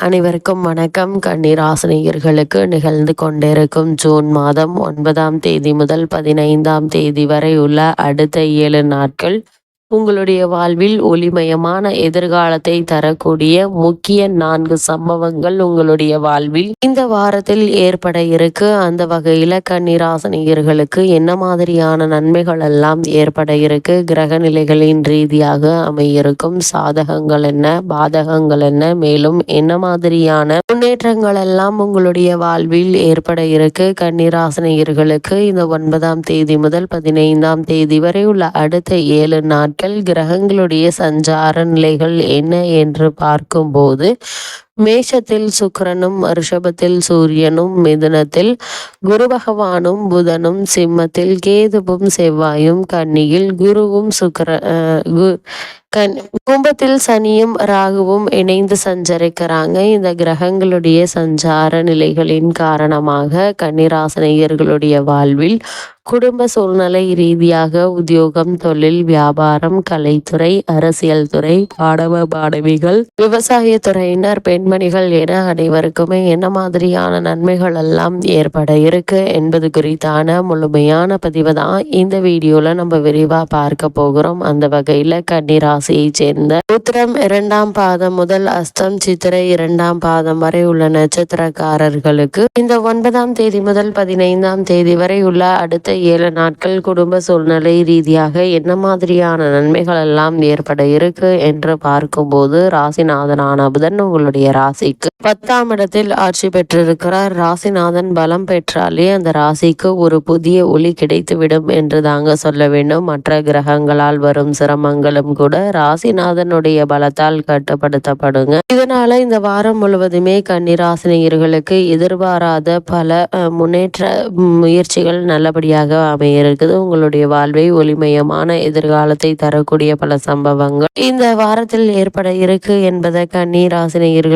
அனைவருக்கும் வணக்கம். கண்ணீர் ஆசிரியர்களுக்கு நிகழ்ந்து கொண்டிருக்கும் ஜூன் மாதம் ஒன்பதாம் தேதி முதல் பதினைந்தாம் தேதி வரை உள்ள அடுத்த ஏழு நாட்கள் உங்களுடைய வாழ்வில் ஒளிமயமான எதிர்காலத்தை தரக்கூடிய முக்கிய நான்கு சம்பவங்கள் உங்களுடைய வாழ்வில். இந்த வாரத்தில் ஏற்பட இருக்கு. அந்த வகையில கன்னிராசனியர்களுக்கு என்ன மாதிரியான நன்மைகள் எல்லாம் ஏற்பட இருக்கு? கிரக நிலைகளின் ரீதியாக அமையிருக்கும் சாதகங்கள் என்ன? பாதகங்கள் என்ன? மேலும் என்ன மாதிரியான முன்னேற்றங்கள் எல்லாம் உங்களுடைய வாழ்வில் ஏற்பட இருக்கு? கன்னிராசனியர்களுக்கு இந்த ஒன்பதாம் தேதி முதல் பதினைந்தாம் தேதி வரை உள்ள அடுத்த ஏழு நாட்கள் நாட்கள் கிரகங்களுடைய சஞ்சார நிலைகள் என்ன என்று பார்க்கும்போது மேஷத்தில் சுக்கரனும் ரிஷபத்தில் சூரியனும் மிதுனத்தில் குரு பகவானும் புதனும் சிம்மத்தில் கேதுவும் செவ்வாயும் கன்னியில் குருவும் சுக்கர கண் கும்பத்தில் சனியும் ராகுவும் இணைந்து சஞ்சரிக்கிறாங்க. இந்த கிரகங்களுடைய சஞ்சார நிலைகளின் காரணமாக கன்னிராசனையர்களுடைய வாழ்வில் குடும்ப சூழ்நிலை ரீதியாக உத்தியோகம் தொழில் வியாபாரம் கலைத்துறை அரசியல் துறை பாடவ பாடவிகள் விவசாய துறையினர் பெண்மணிகள் என அனைவருக்குமே என்ன மாதிரியான நன்மைகள் எல்லாம் ஏற்பட இருக்கு என்பது குறித்தான முழுமையான பதிவு தான் இந்த வீடியோல நம்ம விரிவா பார்க்க போகிறோம். அந்த வகையில கன்னிராசியை சேர்ந்த உத்திரம் இரண்டாம் பாதம் முதல் அஸ்தம் சித்திரை இரண்டாம் பாதம் வரை உள்ள நட்சத்திரக்காரர்களுக்கு இந்த ஒன்பதாம் தேதி முதல் பதினைந்தாம் தேதி வரை உள்ள அடுத்த ஏழு நாட்கள் குடும்ப சூழ்நிலை ரீதியாக என்ன மாதிரியான நன்மைகள் எல்லாம் ஏற்பட இருக்கு என்று பார்க்கும்போது ராசிநாதனான புதன் உங்களுடைய ராசிக்கு. பத்தாம் இடத்தில் ஆட்சி பெற்றிருக்கிறார். ராசிநாதன் பலம் பெற்றாலே அந்த ராசிக்கு ஒரு புதிய ஒளி கிடைத்துவிடும் என்று தாங்க சொல்ல வேண்டும். மற்ற கிரகங்களால் வரும் சிரமங்களும் கூட ராசிநாதனுடைய பலத்தால் கட்டுப்படுத்தப்படுங்க. இதனால இந்த வாரம் முழுவதுமே கன்னிராசினியர்களுக்கு எதிர்பாராத பல முன்னேற்ற முயற்சிகள் நல்லபடியாக அமைய இருக்குது உங்களுடைய வாழ்வை ஒளிமயமான எதிர்காலத்தை தரக்கூடிய பல சம்பவங்கள் இந்த வாரத்தில் ஏற்பட இருக்கு என்பதை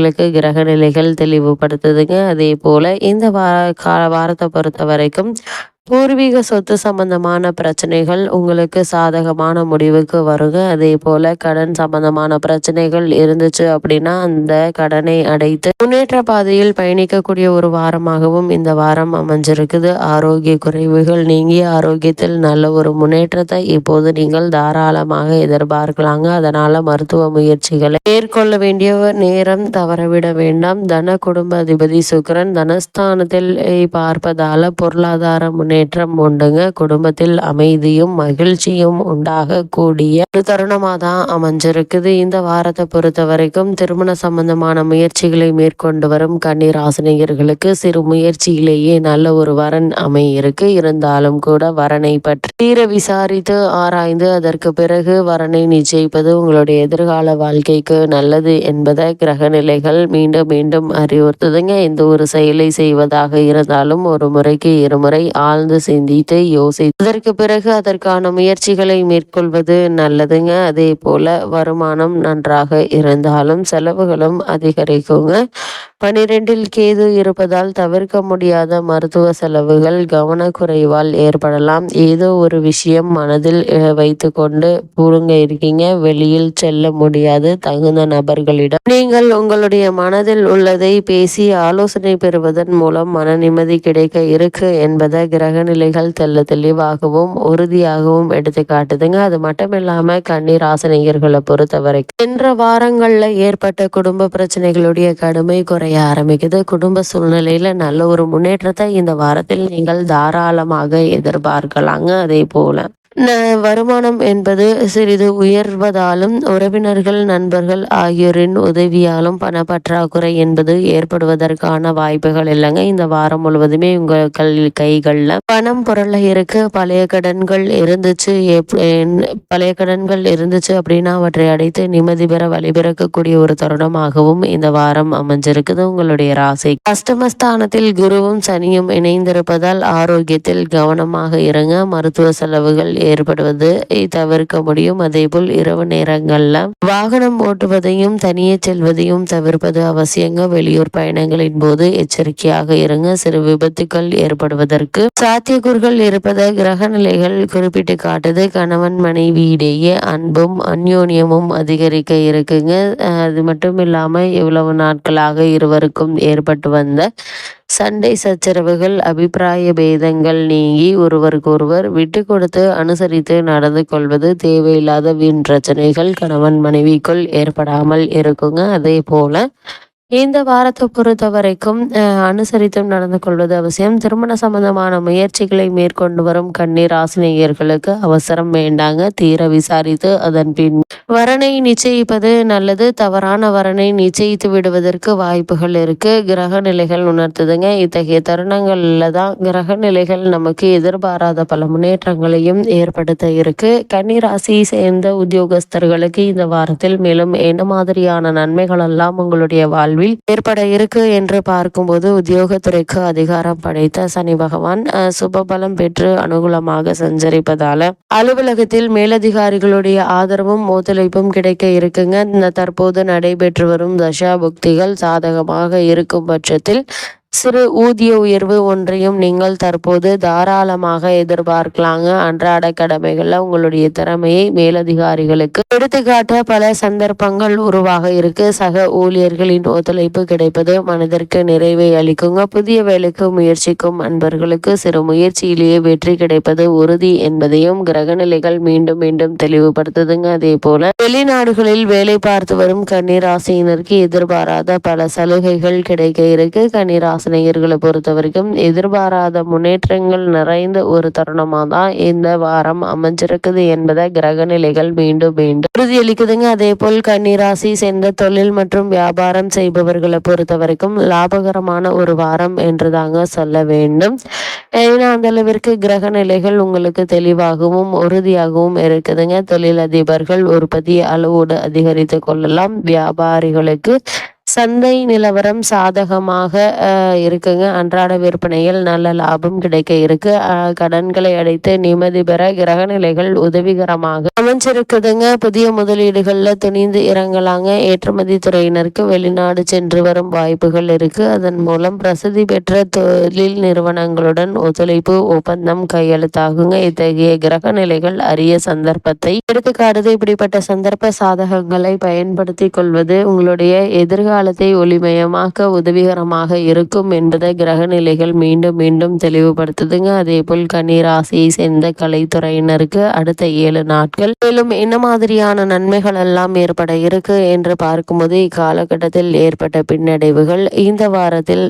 உங்களுக்கு கிரக நிலைகள் தெளிவுபடுத்துதுங்க. அதே போல இந்த வார வாரத்தை பொறுத்த வரைக்கும் பூர்வீக சொத்து சம்பந்தமான பிரச்சனைகள் உங்களுக்கு சாதகமான முடிவுக்கு வருங்க அதே போல கடன் சம்பந்தமான பிரச்சனைகள் இருந்துச்சு அப்படின்னா அந்த கடனை அடைத்து முன்னேற்ற பாதையில் பயணிக்கக்கூடிய ஒரு வாரமாகவும் இந்த வாரம் அமைஞ்சிருக்குது. ஆரோக்கிய குறைவுகள் நீங்கி ஆரோக்கியத்தில் நல்ல ஒரு முன்னேற்றத்தை இப்போது நீங்கள் தாராளமாக எதிர்பார்க்கலாங்க. அதனால மருத்துவ முயற்சிகளை மேற்கொள்ள வேண்டிய நேரம் தவறவிட வேண்டாம். தன குடும்ப அதிபதி சுக்கரன் தனஸ்தானத்தில் பார்ப்பதால பொருளாதார முன்னேற்ற முன்னேற்றம் உண்டுங்க. குடும்பத்தில் அமைதியும் மகிழ்ச்சியும் உண்டாகக்கூடிய ஒரு தருணமாக தான் அமைஞ்சிருக்குது. இந்த வாரத்தை பொறுத்த வரைக்கும் திருமண சம்பந்தமான முயற்சிகளை மேற்கொண்டு வரும் கண்ணீர் ஆசிரியர்களுக்கு சிறு முயற்சியிலேயே நல்ல ஒரு வரன் அமையிருக்கு. இருந்தாலும் கூட வரனை பற்றி தீர விசாரித்து ஆராய்ந்து அதற்கு பிறகு வரனை நிச்சயிப்பது உங்களுடைய எதிர்கால வாழ்க்கைக்கு நல்லது என்பதை கிரக நிலைகள் மீண்டும் மீண்டும் அறிவுறுத்துதுங்க. எந்த ஒரு செயலை செய்வதாக இருந்தாலும் ஒரு முறைக்கு இருமுறை ஆழ்ந்த ஆழ்ந்து சிந்தித்து யோசி அதற்கு பிறகு அதற்கான முயற்சிகளை மேற்கொள்வது நல்லதுங்க. அதே போல வருமானம் நன்றாக இருந்தாலும் செலவுகளும் அதிகரிக்குங்க. பனிரெண்டில் கேது இருப்பதால் தவிர்க்க முடியாத மருத்துவ செலவுகள் கவனக்குறைவால் ஏற்படலாம். ஏதோ ஒரு விஷயம் மனதில் வைத்து கொண்டு புழுங்க இருக்கீங்க. வெளியில் செல்ல முடியாது. தகுந்த நபர்களிடம் நீங்கள் உங்களுடைய மனதில் உள்ளதை பேசி ஆலோசனை பெறுவதன் மூலம் மன நிம்மதி கிடைக்க இருக்கு என்பதை கிரக நிலைகள் தெல்ல தெளிவாகவும் உறுதியாகவும் எடுத்து காட்டுதுங்க. அது மட்டும் இல்லாம கண்ணீர் ஆசனையர்களை பொறுத்தவரைக்கும். சென்ற வாரங்கள்ல ஏற்பட்ட குடும்ப பிரச்சனைகளுடைய கடுமை குறைய ஆரம்பிக்குது. குடும்ப சூழ்நிலையில நல்ல ஒரு முன்னேற்றத்தை இந்த வாரத்தில் நீங்கள் தாராளமாக எதிர்பார்க்கலாங்க. அதே போல. வருமானம் என்பது சிறிது உயர்வதாலும் உறவினர்கள் நண்பர்கள் ஆகியோரின் உதவியாலும் பண பற்றாக்குறை என்பது ஏற்படுவதற்கான வாய்ப்புகள் இல்லைங்க. இந்த வாரம் முழுவதுமே உங்கள் கைகளில் பணம் பொருளை இருக்கு. பழைய கடன்கள் இருந்துச்சு. பழைய கடன்கள் இருந்துச்சு அப்படின்னா அவற்றை அடைத்து நிம்மதி பெற வழிபிறக்கக்கூடிய ஒரு தருணமாகவும் இந்த வாரம் அமைஞ்சிருக்குது. உங்களுடைய ராசி. அஷ்டமஸ்தானத்தில் குருவும் சனியும் இணைந்திருப்பதால் ஆரோக்கியத்தில் கவனமாக இருங்க. மருத்துவ செலவுகள் ஏற்படுவது. தவிர்க்க முடியும். அதேபோல் இரவு நேரங்கள்ல வாகனம் ஓட்டுவதையும் தனியே செல்வதையும் தவிர்ப்பது அவசியங்க. வெளியூர் பயணங்களின் போது எச்சரிக்கையாக இருங்க. சிறு விபத்துக்கள் ஏற்படுவதற்கு சாத்தியக்கூறுகள் இருப்பதை கிரக நிலைகள் குறிப்பிட்டு காட்டுது. கணவன் மனைவியிடையே அன்பும் அந்யோன்யமும் அதிகரிக்க இருக்குங்க. அது மட்டும் இல்லாமல் இவ்வளவு நாட்களாக இருவருக்கும் ஏற்பட்டு வந்த சண்டை சச்சரவுகள் அபிப்பிராய பேதங்கள் நீங்கி ஒருவருக்கொருவர் விட்டு கொடுத்து அனுசரித்து நடந்து கொள்வது தேவையில்லாத வீண் பிரச்சனைகள். கணவன் மனைவிக்குள் ஏற்படாமல் இருக்குங்க. அதே போல இந்த வாரத்தை பொறுத்த வரைக்கும் அனுசரித்தும் நடந்து கொள்வது அவசியம். திருமண சம்பந்தமான முயற்சிகளை மேற்கொண்டு வரும் கண்ணீர் ஆசிரியர்களுக்கு அவசரம் வேண்டாங்க. தீர விசாரித்து அதன் பின் வரனை நிச்சயிப்பது நல்லது. தவறான வரனை நிச்சயித்து விடுவதற்கு வாய்ப்புகள் இருக்கு. கிரக நிலைகள் உணர்த்துதுங்க. இத்தகைய தருணங்கள்ல தான் கிரக நிலைகள் நமக்கு எதிர்பாராத பல முன்னேற்றங்களையும் ஏற்படுத்த இருக்கு. கன்னிராசி சேர்ந்த உத்தியோகஸ்தர்களுக்கு இந்த வாரத்தில் மேலும் என்ன மாதிரியான நன்மைகள் எல்லாம் உங்களுடைய வாழ்வில் வாழ்வில் ஏற்பட இருக்கு என்று பார்க்கும்போது உத்தியோகத்துறைக்கு அதிகாரம் படைத்த சனி பகவான் சுபபலம் பெற்று அனுகூலமாக சஞ்சரிப்பதால அலுவலகத்தில் மேலதிகாரிகளுடைய ஆதரவும் ஒத்துழைப்பும் கிடைக்க இருக்குங்க. தற்போது நடைபெற்று வரும் தசா புக்திகள் சாதகமாக இருக்கும் பட்சத்தில் சிறு ஊதிய உயர்வு ஒன்றையும் நீங்கள் தற்போது தாராளமாக எதிர்பார்க்கலாங்க. அன்றாட கடமைகளில் உங்களுடைய திறமையை மேலதிகாரிகளுக்கு எடுத்துக்காட்ட பல சந்தர்ப்பங்கள் உருவாக இருக்கு. சக ஊழியர்களின் ஒத்துழைப்பு கிடைப்பது மனதிற்கு நிறைவை அளிக்குங்க. புதிய வேலைக்கு முயற்சிக்கும் அன்பர்களுக்கு சிறு முயற்சியிலேயே வெற்றி கிடைப்பது உறுதி என்பதையும் கிரகநிலைகள் மீண்டும் மீண்டும் தெளிவுபடுத்துதுங்க. அதே போல வெளிநாடுகளில் வேலை பார்த்து வரும் கன்னிராசியினருக்கு எதிர்பாராத பல சலுகைகள் கிடைக்க இருக்கு. கன்னிராசி ராசினியர்களை பொறுத்த வரைக்கும் எதிர்பாராத முன்னேற்றங்கள் நிறைந்த ஒரு தருணமாக தான் இந்த வாரம் அமைஞ்சிருக்குது என்பதை கிரக நிலைகள் மீண்டும் மீண்டும் உறுதியளிக்குதுங்க. அதே போல் கன்னிராசி சேர்ந்த தொழில் மற்றும் வியாபாரம் செய்பவர்களை பொறுத்த வரைக்கும் லாபகரமான ஒரு வாரம் என்று தாங்க சொல்ல வேண்டும். ஏன்னா அந்த அளவிற்கு கிரக நிலைகள் உங்களுக்கு தெளிவாகவும் உறுதியாகவும் இருக்குதுங்க. தொழிலதிபர்கள் உற்பத்தி அளவோடு அதிகரித்து கொள்ளலாம். வியாபாரிகளுக்கு சந்தை நிலவரம் சாதகமாக இருக்குங்க. அன்றாட விற்பனையில் நல்ல லாபம் கிடைக்க இருக்கு. கடன்களை அடைத்து நிம்மதி பெற கிரக நிலைகள் உதவிகரமாக அமைஞ்சிருக்குதுங்க. புதிய முதலீடுகளில் துணிந்து இறங்கலாங்க. ஏற்றுமதி துறையினருக்கு வெளிநாடு சென்று வரும் வாய்ப்புகள் இருக்கு. அதன் மூலம் பிரசித்தி பெற்ற தொழில் நிறுவனங்களுடன் ஒத்துழைப்பு ஒப்பந்தம் கையெழுத்தாகுங்க. இத்தகைய கிரக நிலைகள் அரிய சந்தர்ப்பத்தை எடுத்துக்காடுது இப்படிப்பட்ட சந்தர்ப்ப சாதகங்களை பயன்படுத்தி கொள்வது உங்களுடைய எதிர்கால எதிர்காலத்தை ஒளிமயமாக்க உதவிகரமாக இருக்கும் என்பதை கிரக நிலைகள் மீண்டும் மீண்டும் தெளிவுபடுத்துதுங்க. அதே போல் கண்ணீராசியை சேர்ந்த கலைத்துறையினருக்கு அடுத்த ஏழு நாட்கள். மேலும் என்ன மாதிரியான நன்மைகள் எல்லாம் ஏற்பட இருக்கு என்று பார்க்கும்போது இக்காலகட்டத்தில் ஏற்பட்ட பின்னடைவுகள் இந்த வாரத்தில்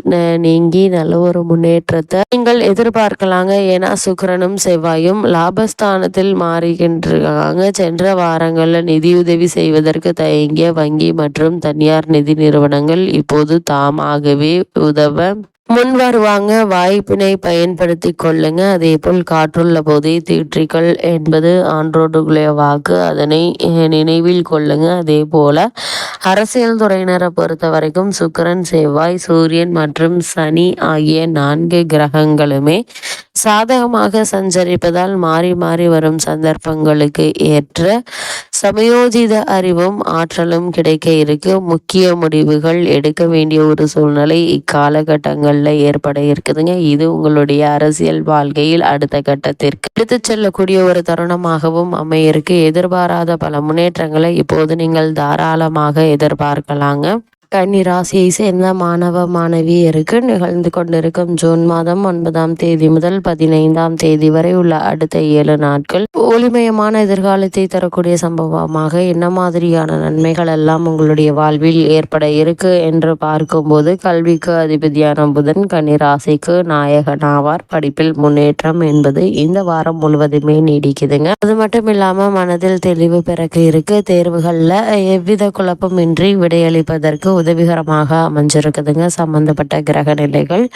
நீங்கி நல்ல ஒரு முன்னேற்றத்தை நீங்கள் எதிர்பார்க்கலாங்க. ஏன்னா சுக்கரனும் செவ்வாயும் லாபஸ்தானத்தில் மாறுகின்றாங்க. சென்ற வாரங்களில் நிதியுதவி செய்வதற்கு தயங்கிய வங்கி மற்றும் தனியார் நிதி நிறுவனம் நிறுவனங்கள் இப்போது தாமாகவே உதவ முன் வருவாங்க. வாய்ப்பினை பயன்படுத்தி கொள்ளுங்க. அதே போல் காற்றுள்ள போதே தீற்றிகள் என்பது ஆன்றோடுடைய வாக்கு. அதனை நினைவில் கொள்ளுங்க. அதே போல அரசியல் துறையினரை பொறுத்த வரைக்கும் சுக்கரன் செவ்வாய் சூரியன் மற்றும் சனி ஆகிய நான்கு கிரகங்களுமே சாதகமாக சஞ்சரிப்பதால் மாறி மாறி வரும் சந்தர்ப்பங்களுக்கு ஏற்ற சமயோஜித அறிவும் ஆற்றலும் கிடைக்க இருக்கு. முக்கிய முடிவுகள் எடுக்க வேண்டிய ஒரு சூழ்நிலை இக்காலகட்டங்களில் ஏற்பட இருக்குதுங்க. இது உங்களுடைய அரசியல் வாழ்க்கையில் அடுத்த கட்டத்திற்கு. எடுத்து செல்லக்கூடிய ஒரு தருணமாகவும் அமையிருக்கு எதிர்பாராத பல முன்னேற்றங்களை இப்போது நீங்கள் தாராளமாக எதிர்பார்க்கலாங்க. கன்னி ராசியை சேர்ந்த மாணவ மாணவியருக்கு நிகழ்ந்து கொண்டிருக்கும் ஜூன் மாதம் ஒன்பதாம் தேதி முதல் பதினைந்தாம் தேதி வரை உள்ள அடுத்த ஏழு நாட்கள் ஒளிமயமான எதிர்காலத்தை தரக்கூடிய சம்பவமாக என்ன மாதிரியான நன்மைகள் எல்லாம் உங்களுடைய வாழ்வில் ஏற்பட இருக்கு என்று பார்க்கும்போது கல்விக்கு அதிபதியான புதன் கன்னி ராசிக்கு நாயகன் ஆவார் படிப்பில் முன்னேற்றம் என்பது இந்த வாரம் முழுவதுமே நீடிக்குதுங்க. அது மட்டும் இல்லாம மனதில் தெளிவு பிறக்க இருக்கு. தேர்வுகள்ல எவ்வித குழப்பமின்றி விடையளிப்பதற்கு உதவிகரமாக அமைஞ்சிருக்குதுங்க. சம்பந்தப்பட்ட கிரக நிலைகள்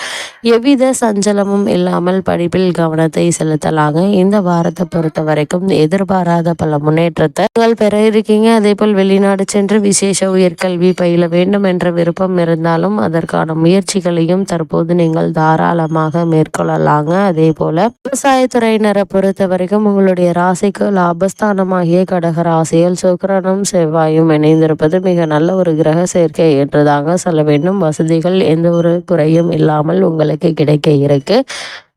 எவ்வித சஞ்சலமும் இல்லாமல் படிப்பில் கவனத்தை செலுத்தலாங்க. இந்த வாரத்தை பொறுத்த வரைக்கும் எதிர்பாராத பல முன்னேற்றத்தை நீங்கள் பெற இருக்கீங்க அதே போல் வெளிநாடு சென்று விசேஷ உயர்கல்வி பயில வேண்டும் என்ற விருப்பம் இருந்தாலும் அதற்கான முயற்சிகளையும் தற்போது நீங்கள் தாராளமாக மேற்கொள்ளலாங்க. அதே போல விவசாயத்துறையினரை பொறுத்த வரைக்கும் உங்களுடைய ராசிக்கு லாபஸ்தானமாகிய கடக ராசியில் சுக்கரனும் செவ்வாயும் இணைந்திருப்பது மிக நல்ல ஒரு கிரக சேர்க்கை என்றுதாங்க சொல்ல வேண்டும். வசதிகள் எந்த ஒரு குறையும் இல்லாமல் உங்களுக்கு கிடைக்க இருக்கு.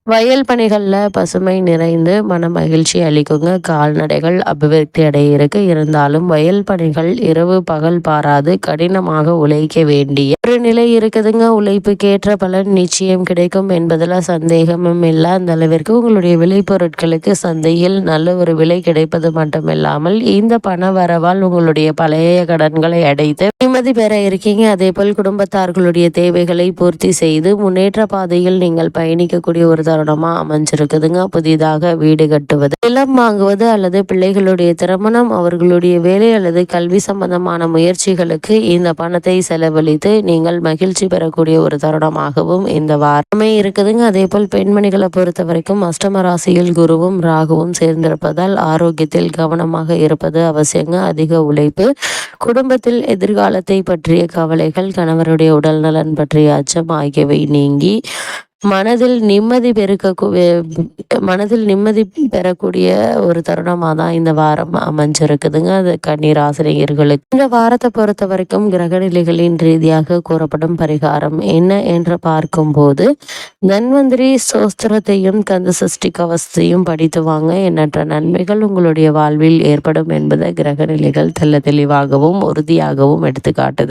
வயல் பணிகளில் பசுமை நிறைந்து மன மகிழ்ச்சி அளிக்குங்க. கால்நடைகள் அபிவிருத்தி அடையிறக்கு இருந்தாலும் வயல் பணிகள் இரவு பகல் பாராது கடினமாக உழைக்க வேண்டிய ஒரு நிலை இருக்குதுங்க. உழைப்புக்கேற்ற பலன் நிச்சயம் கிடைக்கும் என்பதில் சந்தேகமும் இல்லை. அந்த அளவிற்கு உங்களுடைய விளைபொருட்களுக்கு சந்தையில் நல்ல ஒரு விலை கிடைப்பது மட்டுமில்லாமல் இந்த பண வரவால் உங்களுடைய பழைய கடன்களை அடைத்து நிம்மதி பெற இருக்கீங்க. அதே போல் குடும்பத்தார்களுடைய தேவைகளை பூர்த்தி செய்து முன்னேற்ற பாதையில் நீங்கள் பயணிக்கக்கூடிய ஒரு தருணமாக அமைஞ்சிருக்குதுங்க. புதிதாக வீடு கட்டுவது நிலம் வாங்குவது அல்லது பிள்ளைகளுடைய திருமணம் அவர்களுடைய வேலை அல்லது கல்வி சம்பந்தமான முயற்சிகளுக்கு இந்த பணத்தை செலவழித்து நீங்கள் மகிழ்ச்சி பெறக்கூடிய ஒரு தருணமாகவும் இந்த வாரமே இருக்குதுங்க. அதே போல் பெண்மணிகளை பொறுத்த வரைக்கும் அஷ்டம ராசியில் குருவும் ராகுவும் சேர்ந்திருப்பதால் ஆரோக்கியத்தில் கவனமாக இருப்பது அவசியங்க. அதிக உழைப்பு குடும்பத்தில் எதிர்காலத்தை பற்றிய கவலைகள் கணவருடைய உடல் நலன் பற்றிய அச்சம் ஆகியவை நீங்கி மனதில் நிம்மதி பெருக்க மனதில் நிம்மதி பெறக்கூடிய ஒரு தருணமாக தான் இந்த வாரம் அமைஞ்சிருக்குதுங்க. அது கண்ணீர் ஆசிரியர்களுக்கு. இந்த வாரத்தை பொறுத்த வரைக்கும் கிரகநிலைகளின் ரீதியாக கூறப்படும் பரிகாரம் என்ன என்று பார்க்கும்போது தன்வந்திரி சோஸ்திரத்தையும் கந்த சஷ்டி கவசத்தையும் படித்து வாங்க எண்ணற்ற நன்மைகள் உங்களுடைய வாழ்வில் ஏற்படும் என்பதை கிரகநிலைகள் தெல்ல தெளிவாகவும் உறுதியாகவும் எடுத்துக்காட்டுது.